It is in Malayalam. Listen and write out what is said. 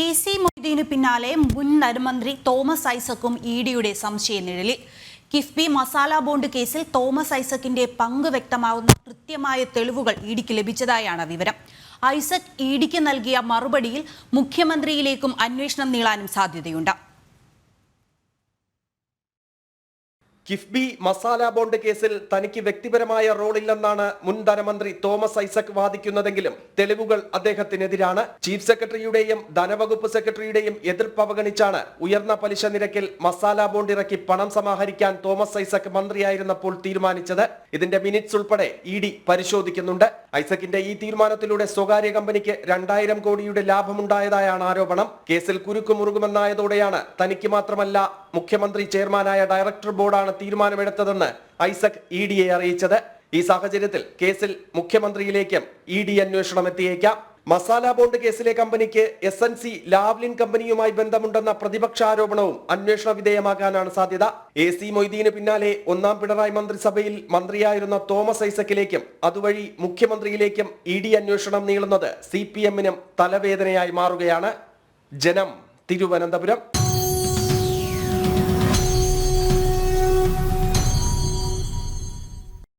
എ സി മൊയ്തീനു പിന്നാലെ മുൻ ധനമന്ത്രി തോമസ് ഐസക്കും ഇ ഡിയുടെ സംശയ നിഴലിൽ. കിഫ്ബി മസാല ബോണ്ട് കേസിൽ തോമസ് ഐസക്കിന്റെ പങ്ക് വ്യക്തമാവുന്ന കൃത്യമായ തെളിവുകൾ ഇ ഡിക്ക് ലഭിച്ചതായാണ് വിവരം. ഐസക് ഇ ഡിക്ക് നൽകിയ മറുപടിയിൽ മുഖ്യമന്ത്രിയിലേക്കും അന്വേഷണം നീളാനും സാധ്യതയുണ്ട്. കിഫ്ബി മസാല ബോണ്ട് കേസിൽ തനിക്ക് വ്യക്തിപരമായ റോളില്ലെന്നാണ് മുൻ ധനമന്ത്രി തോമസ് ഐസക് വാദിക്കുന്നതെങ്കിലും തെളിവുകൾ അദ്ദേഹത്തിനെതിരാണ്. ചീഫ് സെക്രട്ടറിയുടെയും ധനവകുപ്പ് സെക്രട്ടറിയുടെയും എതിർപ്പ് അവഗണിച്ചാണ് ഉയർന്ന പലിശ നിരക്കിൽ മസാല ബോണ്ട് ഇറക്കി പണം സമാഹരിക്കാൻ തോമസ് ഐസക് മന്ത്രിയായിരുന്നപ്പോൾ തീരുമാനിച്ചത്. ഇതിന്റെ മിനിറ്റ്സ് ഉൾപ്പെടെ ഇ ഡി പരിശോധിക്കുന്നുണ്ട്. ഐസക്കിന്റെ ഈ തീരുമാനത്തിലൂടെ സ്വകാര്യ കമ്പനിക്ക് രണ്ടായിരം കോടിയുടെ ലാഭമുണ്ടായതായാണ് ആരോപണം. കേസിൽ കുരുക്കുമുറുകുമെന്നായതോടെയാണ് തനിക്ക് മാത്രമല്ല മുഖ്യമന്ത്രി ചെയർമാനായ ഡയറക്ടർ ബോർഡാണ് തീരുമാനമെടുത്തതെന്ന് ഐസക് ഇ ഡി എ അറിയിച്ചത്. ഈ സാഹചര്യത്തിൽ കേസിൽ മുഖ്യമന്ത്രിയിലേക്കും ഇ ഡി അന്വേഷണം എത്തിയേക്കാം. മസാല ബോണ്ട് കേസിലെ കമ്പനിക്ക് എസ് എൻ സി ലാവ്ലിൻ കമ്പനിയുമായി ബന്ധമുണ്ടെന്ന പ്രതിപക്ഷ ആരോപണവും അന്വേഷണ വിധേയമാകാനാണ് സാധ്യത. എ സി മൊയ്തീന് പിന്നാലെ ഒന്നാം പിണറായി മന്ത്രിസഭയിൽ മന്ത്രിയായിരുന്ന തോമസ് ഐസക്കിലേക്കും അതുവഴി മുഖ്യമന്ത്രിയിലേക്കും ഇ ഡി അന്വേഷണം നീളുന്നത് സി പി എമ്മിനും തലവേദനയായി മാറുകയാണ്. ജനം തിരുവനന്തപുരം.